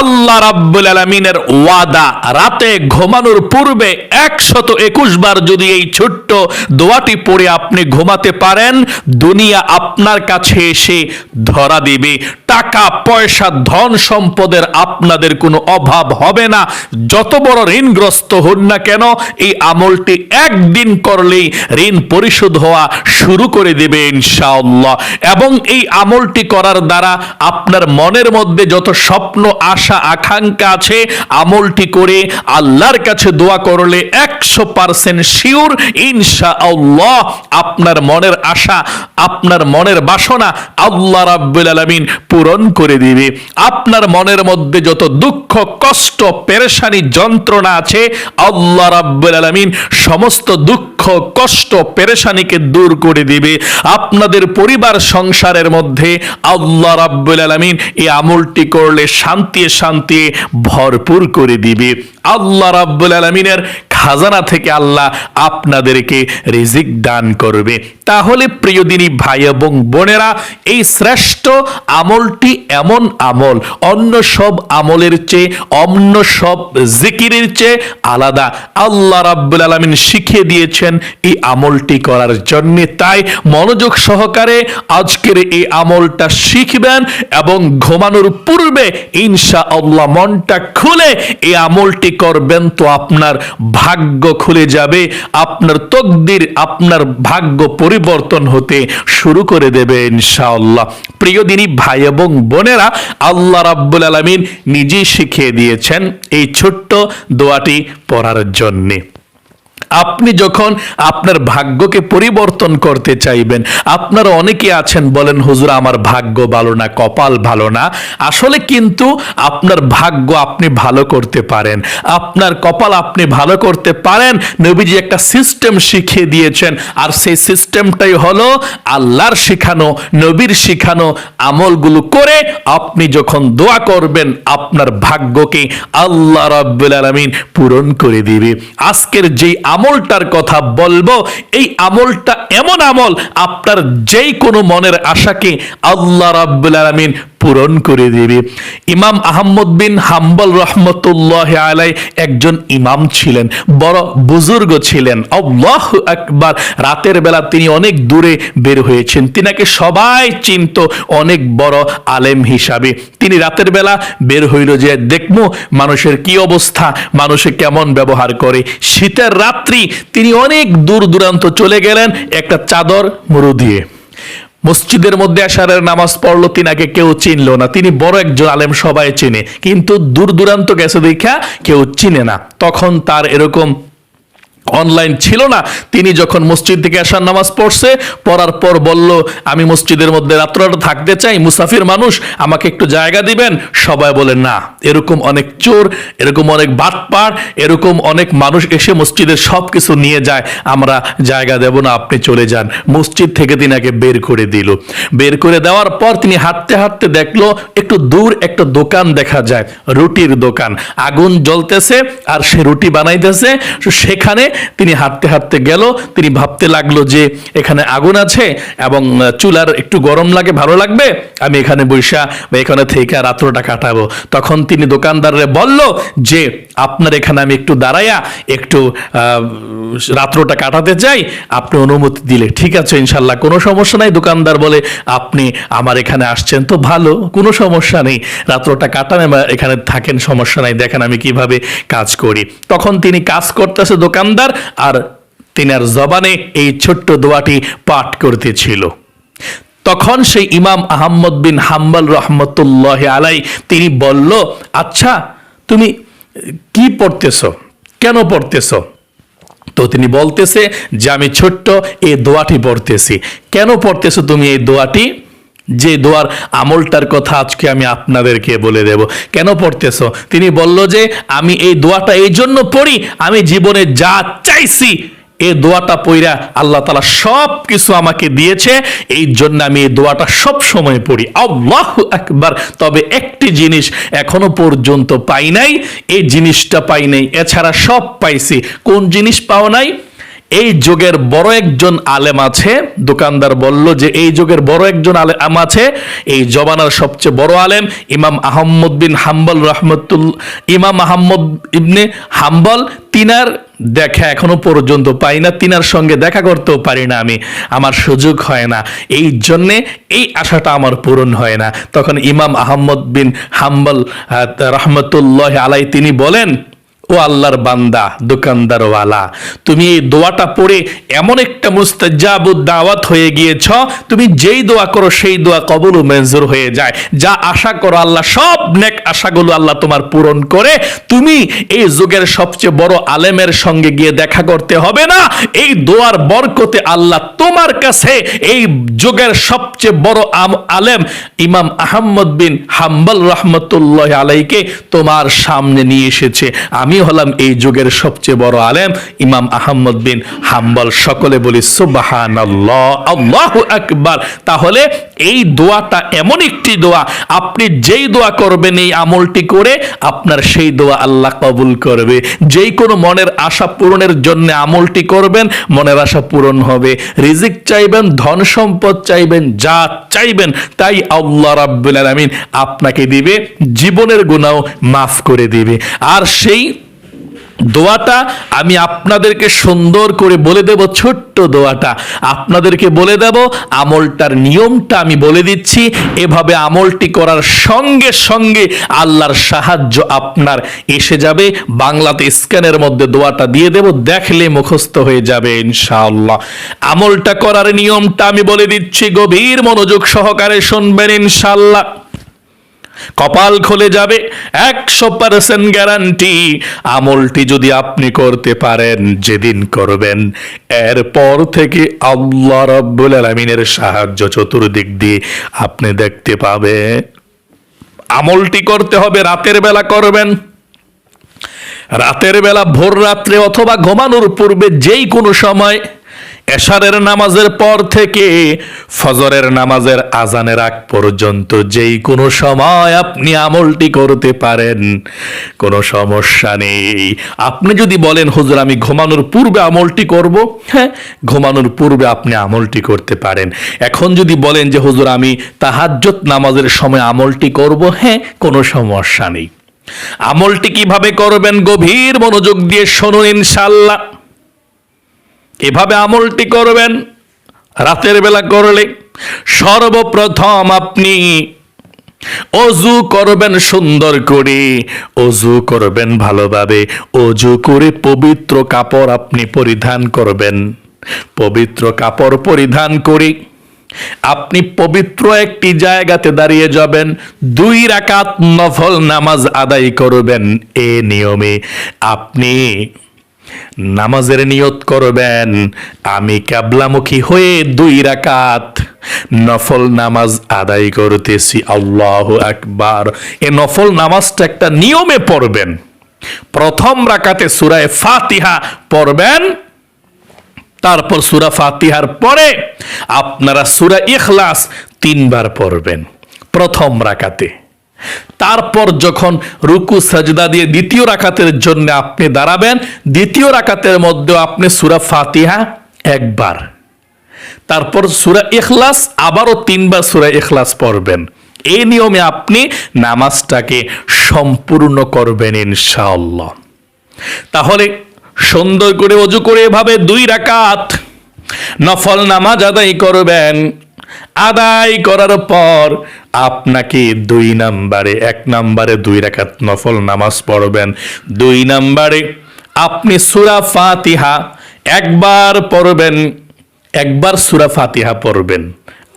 আল্লাহ রাব্বুল আলমিনের ওয়াদা, রাতে ঘুমানোর পূর্বে একশত একুশ বার যদি এই ছোট্ট দোয়াটি পড়ে আপনি ঘুমাতে পারেন, দুনিয়া আপনার কাছে এসে ধরা দিবে। টাকা, পয়সা, ধন সম্পদের আপনাদের কোনো অভাব হবে না। যত বড় ঋণগ্রস্ত হন না কেন, এই আমলটি একদিন করলেই ঋণ পরিশোধ হওয়া শুরু করে দেবে ইনশাআল্লাহ। এবং এই আমলটি করার দ্বারা আপনার মনের মধ্যে যত স্বপ্ন, আশা, আকাঙ্ক্ষা আছে, আমলটি করে আল্লাহর কাছে দোয়া করলে একশো পার্সেন্ট শিওর ইনশাআল্লাহ আপনার মনের আশা, আপনার মনের বাসনা আল্লাহ রাব্বুল আলামিন পূরণ করে দিবে। আপনার মনের মধ্যে যত দুঃখ, কষ্ট, পেরেশানি, যন্ত্রণা আছে, আল্লাহ রাব্বুল আলামিন সমস্ত দুঃখ, কষ্ট, পেরেশানিকে দূর করে দিবে। আপনাদের পরিবার, সংসারের মধ্যে আল্লাহ রাব্বুল আলামিন এই আমলটি করলে শান্তি শান্তি ভরপুর করে দিবে। আল্লাহ রাব্বুল আলামিনের খাজানা থেকে আল্লাহ আপনাদেরকে রিজিক দান করবে। তাহলে প্রিয় দিনী ভাই এবং বোনেরা, এই শ্রেষ্ঠ আমলটি এমন আমল, অন্য সব আমলের চেয়ে, অন্য সব জিকিরের চেয়ে আলাদা। আল্লাহ রাব্বুল আলামিন শিখিয়ে দিয়েছেন এই আমলটি করার জন্য। তাই মনোযোগ সহকারে আজকের এই আমলটা শিখবেন এবং ঘুমানোর পূর্বে ইনশা আল্লাহ মনটা খুলে এই আমলটি করবেন তো আপনার ভাগ্য খুলে যাবে, আপনার তকদির, আপনার ভাগ্য পরিবর্তন হতে শুরু করে দেবে ইনশাআল্লাহ। প্রিয় দিনী ভাই এবং বোনেরা, আল্লাহ রাব্বুল আলমিন নিজেই শিখিয়ে দিয়েছেন এই ছোট্ট দোয়াটি পড়ার জন্যে। আপনি যখন আপনার ভাগ্যকে পরিবর্তন করতে চাইবেন, আপনারা অনেকে আছেন বলেন, হুজুর, আমার ভাগ্য ভালো না, কপাল ভালো না। আসলে কিন্তু আপনার ভাগ্য আপনি ভালো করতে পারেন। আপনার কপাল আপনি ভালো করতে পারেন। নবীজি একটা সিস্টেম শিখিয়ে দিয়েছেন, আর সেই সিস্টেমটাই হলো আল্লাহর শিখানো, নবীর শিখানো আমলগুলো করে আপনি যখন দোয়া করবেন, আপনার ভাগ্যকে আল্লাহ রাব্বুল আলামিন পূরণ করে দিবে। আজকের যেই আমলটার কথা বলব। এই আমলটা এমন আমল, আপনার যেই কোনো মনের আশাকে আল্লাহ রাব্বুল আলামিন পূরণ করে দিবে। ইমাম আহমদ বিন হাম্বল রহমতুল্লাহ আলাই একজন ইমাম ছিলেন, বড় বুজুর্গ ছিলেন। আল্লাহ একবার রাতের বেলা তিনি অনেক দূরে বের হয়েছেন। তিনাকে সবাই চিনত, অনেক বড় আলেম হিসাবে। তিনি রাতের বেলা বের হইল যে দেখব মানুষের কি অবস্থা? মানুষে কেমন ব্যবহার করে? শীতের রাত্রি তিনি অনেক দূর দূরান্ত চলে গেলেন একটা চাদর মুরু দিয়ে। মসজিদের মধ্যে আসারের নামাজ পড়ল, তিনাকে কেউ চিনল না। তিনি বড় একজন আলেম, সবাই চিনে। কিন্তু দূর দূরান্ত গেছে দেখা, কেউ চিনে না। তখন তার এরকম অনলাইন ছিল না। তিনি যখন মসজিদ থেকে আসার নামাজ পড়ছে, পড়ার পর বলল, আমি মসজিদের মধ্যে রাত্রটা থাকতে চাই, মুসাফির মানুষ, আমাকে একটু জায়গা দিবেন? সবাই বলে, না। এরকম অনেক চোর, এরকম অনেক বাটপার, এরকম অনেক মানুষ এসে মসজিদের সব কিছু নিয়ে যায়। আমরা জায়গা দেব না, আপনি চলে যান। মসজিদ থেকে তিনাকে বের করে দিল। বের করে দেওয়ার পর তিনি হাঁটতে হাঁটতে দেখল, একটু দূর একটা দোকান দেখা যায়, রুটির দোকান। আগুন জ্বলতেছে আর সে রুটি বানাইতেছে, সেখানে তিনি হাঁটতে হাঁটতে গেল, তিনি ভাবতে লাগল যে এখানে আগুন আছে এবং চুলার একটু গরম লাগে, ভালো লাগবে, আমি এখানে বৈশা বা এখানে থেকে রাত্রটা কাটাবো। তখন তিনি দোকানদারে বলল যে, আপনার এখানে আমি একটু দাঁড়াইয়া একটু রাত্রটা কাটাতে চাই, আপনি অনুমতি দিলে, ঠিক আছে, ইনশাল্লাহ, কোনো সমস্যা নাই। দোকানদার বলে, আপনি আমার এখানে আসছেন তো ভালো, কোনো সমস্যা নেই, রাত্রটা কাটান এখানে থাকেন, সমস্যা নাই, দেখেন আমি কীভাবে কাজ করি। তখন তিনি কাজ করতেছে দোকানদার আর তিনার জবানে এই ছোট্ট দোয়াটি পাঠ করতেছিল। তখন সেই ইমাম আহম্মদ বিন হাম্বল রহমতুল্লাহ আলাই তিনি বলল আচ্ছা তুমি কি পড়তেছ? কেন পড়তেছ? তো তিনি বলতেছে যে, আমি ছোট্ট এই দোয়াটি পড়তেছি। কেন পড়তেছো তুমি এই দোয়াটি? যে দোয়ার আমলটার কথা আজকে আমি আপনাদেরকে বলে দেব। কেন পড়তেছো? তিনি বলল যে, আমি এই দোয়াটা এই জন্য পড়ি, আমি জীবনে যা চাইছি এই দোয়াটা পইরা আল্লাহ তালা সব কিছু আমাকে দিয়েছে, এই জন্য আমি এই দোয়াটা সব সময় পড়ি। আল্লাহ একবার তবে একটি জিনিস এখনও পর্যন্ত পাই নাই, এই জিনিসটা পাই নাই, এছাড়া সব পাইছি। কোন জিনিস পাও নাই? এই যুগের বড় একজন আলেম আছে। দোকানদার বলল যে, এই যুগের বড় একজন আলেম আছে। এই জবানার সবচেয়ে বড় আলেম ইমাম আহম্মদ বিন হাম্বল রহমতুল, ইমাম আহম্মদ ইবনে হাম্বল। তিনার দেখা এখনও পর্যন্ত পাই না। তিনার সঙ্গে দেখা করতেও পারি না আমি। আমার সুযোগ হয় না। এই জন্যে এই আশাটা আমার পূরণ হয় না। তখন ইমাম আহম্মদ বিন হাম্বল রহমতুল্লাহ আলাই তিনি বলেন ও আল্লাহর বান্দা, দোকানদারওয়ালা। তুমি এই দোয়াটা পড়ে এমন একটা মুস্তাজাবুদ দাওয়াত হয়ে গিয়েছ, তুমি যেই দোয়া করো সেই দোয়া কবল ও মঞ্জুর হয়ে যায়। যা আশা করো আল্লাহ, সব নেক আশাগুলো আল্লাহ তোমার পূরণ করে। তুমি এই যুগের সবচেয়ে বড় আলেমের সঙ্গে গিয়ে দেখা করতে হবে না। এই দোয়ার বরকতে আল্লাহ তোমার কাছে এই যুগের সবচেয়ে বড় আলেম ইমাম আহম্মদ বিন হাম্বল রহমতুল্লাহ আলাইকে তোমার সামনে নিয়ে এসেছে। আমি হলাম এই যুগের সবচেয়ে বড় আলেম ইমাম আহম্মদ বিন হাম্বল। সকলে বলি সুবাহান তাহলে এই দোয়াটা এমন একটি দোয়া, আপনি যেই দোয়া করবেন এই আমলটি করে আপনার সেই দোয়া আল্লাহ কবুল করবে। যেই কোনো মনের আশা পূরণের জন্য আমলটি করবেন, মনের আশা পূরণ হবে। রিজিক চাইবেন, ধন সম্পদ চাইবেন যা চাইবেন, তাই আল্লাহ রাব্বুল আলামিন আপনাকে দিবে, জীবনের গুণাও মাফ করে দিবে। আর সেই দোয়াটা আমি আপনাদেরকে সুন্দর করে বলে দেব, ছোট্ট দোয়াটা। আপনাদেরকে বলে দেব, আমলটার নিয়মটা আমি বলে দিচ্ছি। এভাবে আমলটি করার সঙ্গে সঙ্গে আল্লাহর সাহায্য আপনার এসে যাবে। বাংলাতে স্ক্যানের মধ্যে দোয়াটা দিয়ে দেব, দেখলে মুখস্থ হয়ে যাবে, ইনশাআল্লাহ। আমলটা করার নিয়মটা আমি বলে দিচ্ছি, গভীর মনোযোগ সহকারে শুনবেন, ইনশাআল্লাহ। কপাল খুলে যাবে, একশো পার্সেন্ট গ্যারান্টি আমলটি যদি আপনি করতে পারেন, যেদিন করবেন। এরপর থেকে আল্লাহ রব্বুল আলমিনের সাহায্য চতুর্দিক দিয়ে আপনি দেখতে পাবে আমলটি করতে হবে, রাতের বেলা করবেন। রাতের বেলা ভোর রাত্রে অথবা ঘুমানোর পূর্বে যেই কোনো সময় এশারের নামাজের পর থেকে ফজরের নামাজের আজানের আগ পর্যন্ত যেই কোনো সময় আপনি আমলটি করতে পারেন, কোনো সমস্যা নেই। আপনি যদি বলেন, হুজুর, আমি ঘুমানোর পূর্বে আমলটি করব হ্যাঁ ঘুমানোর পূর্বে আপনি আমলটি করতে পারেন। এখন যদি বলেন যে, হুজুর, আমি তাহাজ্জত নামাজের সময় আমলটি করব হ্যাঁ কোনো সমস্যা নেই। আমলটি কীভাবে করবেন, গভীর মনোযোগ দিয়ে শুনুন ইনশাল্লাহ এভাবে আমলটি করবেন, রাতের বেলা করলে সর্বপ্রথম আপনি অজু করবেন সুন্দর করে, অজু করবেন ভালোভাবে, অজু করে পবিত্র কাপড় আপনি পরিধান করবেন। পবিত্র কাপড় পরিধান করে আপনি পবিত্র একটি জায়গাতে দাঁড়িয়ে যাবেন, দুই রাকাত নফল নামাজ আদায় করবেন। এ নিয়মে আপনি নামাজের নিয়ত করবেন। আমি ক্যাবলামুখী হয়ে দুই রাকাত নফল নামাজ আদায় করতেছি। আল্লাহ আকবার। এ নফল নামাজটা একটা নিয়মে পড়বেন। প্রথম রাকাতে সুরায় ফাতিহা পড়বেন। তারপর সুরা ফাতিহার পরে আপনারা সুরা ইখলাস তিনবার পড়বেন প্রথম রাকাতে। তারপর যখন রুকু, সাজদা দিয়ে দ্বিতীয় রাকাতের জন্য আপনি দাঁড়াবেন, দ্বিতীয় রাকাতের মধ্যে আপনি সুরা ফাতিহা একবার। তারপর সুরা ইখলাস, আবারও তিনবার সুরা ইখলাস পড়বেন। এই নিয়মে আপনি নামাজটাকে সম্পূর্ণ করবেন ইনশাআল্লাহ। তাহলে সুন্দর করে অজু করে এভাবে দুই রাকাত নফল নামাজ আদায় করবেন। আদায় করার পর আপনাকে দুই নাম্বারে, এক নাম্বারে দুই রাকাত নফল নামাজ পড়বেন। দুই নাম্বারে আপনি সুরা ফাতিহা একবার পড়বেন, একবার সুরা ফাতিহা পড়বেন।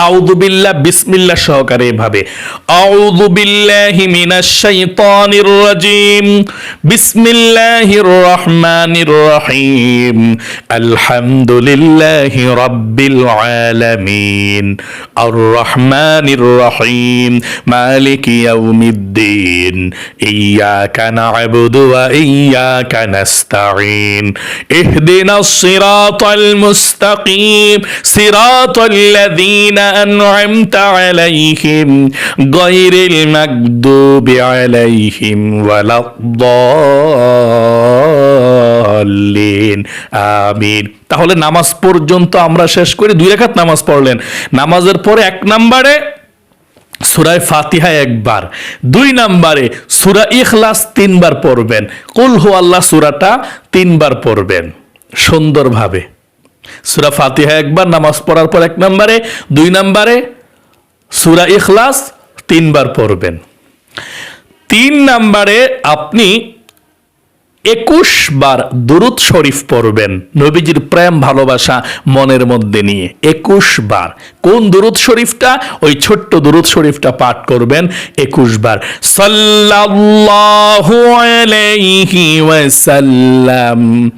আউযু বিল্লাহ, বিসমিল্লাহ সহকারে এভাবে। আউযু বিল্লাহি মিনাশ শাইতানির রাজিম। বিসমিল্লাহির রহমানির রহিম। আলহামদুলিল্লাহি রাব্বিল আলামিন। আর রহমানির রহিম। মালিকি ইয়াউমিদ্দিন। ইয়াকা না'বুদু ওয়া ইয়াকা নাস্তাঈন। ইহদিনাস সিরাতাল মুস্তাকিম। সিরাতাল লাযীনা أنعمت عليهم غير المكذوب عليهم ولا দলিন আমিন তাহলে নামাজ পর্যন্ত আমরা শেষ করি দুই রেখাত নামাজ পড়লেন নামাজের পরে এক নম্বরে সুরায় ফাতিহা একবার দুই নম্বরে সুরা ইখলাস তিনবার পড়বেন কুল হু আল্লাহ সুরাটা তিনবার পড়বেন সুন্দরভাবে সুরা ফাতিহা একবার, নামাজ পড়ার পর এক নম্বরে, দুই নম্বরে সুরা ইখলাস তিনবার পড়বেন। তিন নম্বরে আপনি একুশ বার দুরুদ শরীফ পড়বেন। নবীজির প্রেম, ভালোবাসা মনের মধ্যে নিয়ে একুশ বার। কোন দুরুদ শরীফটা? ওই ছোট্ট দুরুদ শরীফটা পাঠ করবেন একুশ বার। সাল্লাল্লাহু ওয়াসাল্লাম।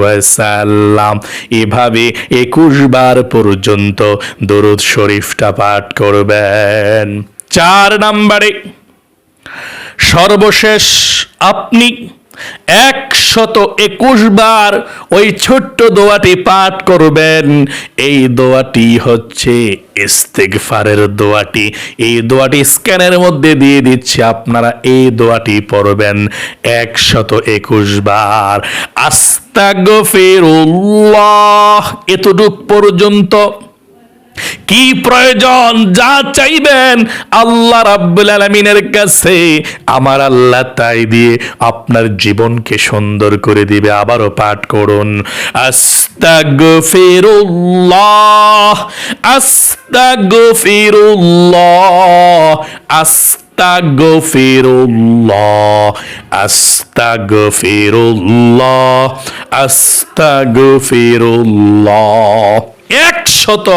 ওয়াসাল্লাম। এভাবে একুশ বার পর্যন্ত দুরুদ শরীফটা পাঠ করবেন। চার নম্বরে সর্বশেষ আপনি একশত একুশ বার ওই ছোট্ট দোয়াটি পাঠ করবেন। এই দোয়াটি হচ্ছে ইস্তেগফারের দোয়াটি। এই দোয়াটি স্ক্যানের মধ্যে দিয়ে দিচ্ছে, আপনারা এই দোয়াটি পড়বেন একশত একুশ বার। আস্তাগফিরুল্লাহ, এতটুক পর্যন্ত কি প্রয়োজন যা চাইবেন আল্লাহ রাব্বুল আলামিনের কাছে, আমার আল্লাহ তাই দিয়ে আপনার জীবনকে সুন্দর করে দিবে। আবারও পাঠ করুন, আস্তাগফিরুল্লাহ আস্তাগফিরুল্লাহ আস্তাগফিরুল্লাহ আস্তাগফিরুল্লাহ আস্তাগফিরুল্লাহ। একশত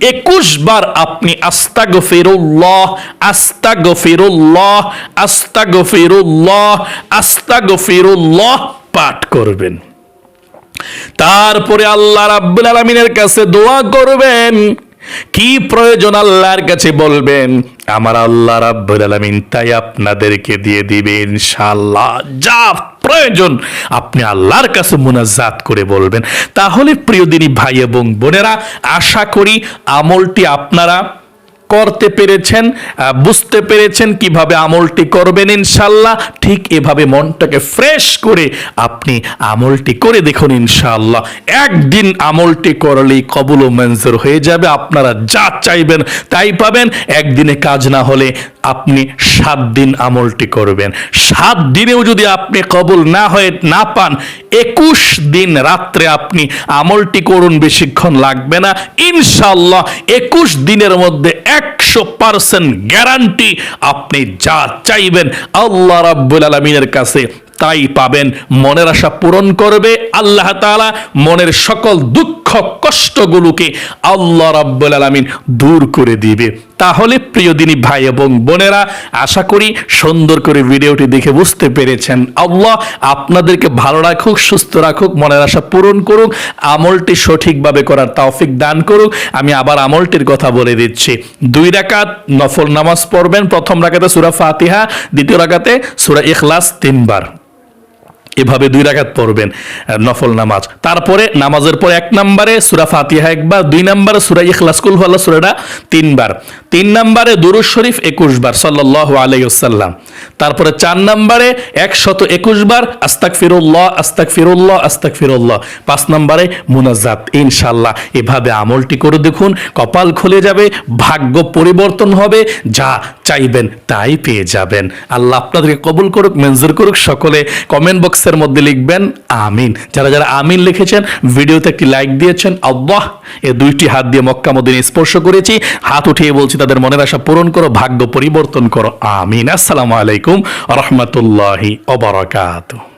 একুশ বার আপনি আস্তা ল আস্তা ল আস্তা ল আস্তা ল পাঠ করবেন। তারপরে আল্লাহ রাব্বুল আলামিনের কাছে দোয়া করবেন। কি প্রয়োজন আল্লাহর কাছে বলবেন? আমার আল্লাহ রাব্বুল আলামিন তাই আপনাদেরকে দিয়ে দিবে ইনশাআল্লাহ। যা প্রয়োজন আপনি আল্লাহর কাছে মুনাজাত করে বলবেন। তাহলে প্রিয় দিনী ভাই এবং বোনেরা, আশা করি আমলটি আপনারা করতে পেরেছেন বুঝতে পেরেছেন কীভাবে আমলটি করবেন ইনশাল্লাহ ঠিক এভাবে মনটাকে ফ্রেশ করে আপনি আমলটি করে দেখুন ইনশাল্লাহ একদিন আমলটি করলেই কবুল ও মঞ্জুর হয়ে যাবে, আপনারা যা চাইবেন তাই পাবেন, একদিনে কাজ না হলে আপনি সাত দিন আমলটি করবেন। সাত দিনেও যদি আপনি কবুল না হয়ে না পান, একুশ দিন রাত্রে আপনি আমলটি করুন, বেশিক্ষণ লাগবে না। ইনশাল্লাহ একুশ দিনের মধ্যে একশো পার্সেন্ট গ্যারান্টি আপনি যা চাইবেন আল্লাহ রাব্বুল আলমিনের কাছে তাই পাবেন। মনের আশা পূরণ করবে আল্লাহ তাআলা। মনের সকল দুঃখ কষ্টগুলোকে আল্লাহ রাব্বুল আলামিন দূর করে দিবে। তাহলে প্রিয় দিনী ভাই এবং বোনেরা, আশা করি সুন্দর করে ভিডিওটি দেখে বুঝতে পেরেছেন। আল্লাহ আপনাদেরকে ভালো রাখুক, সুস্থ রাখুক, মনের আশা পূরণ করুক, আমলটি সঠিকভাবে করার তৌফিক দান করুক। আমি আবার আমলটির কথা বলে দিচ্ছি। দুই রাকাত নফল নামাজ পড়বেন প্রথম রাকাতে সূরা ফাতিহা, দ্বিতীয় রাকাতে সূরা ইখলাস তিনবার। এভাবে দুই রাকাত পড়বেন নফল নামাজ। তারপরে নামাজের পর এক নম্বরে সুরা ফাতিহা একবার, দুই নম্বরে সুরা ইখলাস, কুল সুরাটা তিনবার। তিন নম্বরে দুরুজ শরীফ একুশ বার, সাল্লাল্লাহু আলাইহি ওয়াসাল্লাম। তারপরে চার নম্বরে একশত একুশ বার আস্তাক ফিরুল্লাহ আস্তাক ফিরুল্লাহ আস্তাক ফিরুল্লাহ পাঁচ নম্বরে মুনাজাত। ইনশাল্লাহ এভাবে আমলটি করে দেখুন, কপাল খুলে যাবে, ভাগ্য পরিবর্তন হবে, যা চাইবেন, তাই পেয়ে যাবেন। আল্লাহ আপনাদেরকে কবুল করুক, মঞ্জুর করুক, সকলে কমেন্ট বক্সের মধ্যে লিখবেন, আমিন। যারা যারা আমিন লিখেছেন, ভিডিওতে একটি লাইক দিয়েছেন আব্বাহ এ দুইটি হাত দিয়ে মক্কা মদিনে স্পর্শ করেছি। হাত উঠিয়ে বলছি, তাদের মনের আশা পূরণ করো, ভাগ্য পরিবর্তন করো, আমিন। আসসালামু আলাইকুম, রহমতুল্লাহি অবরাকাতুহ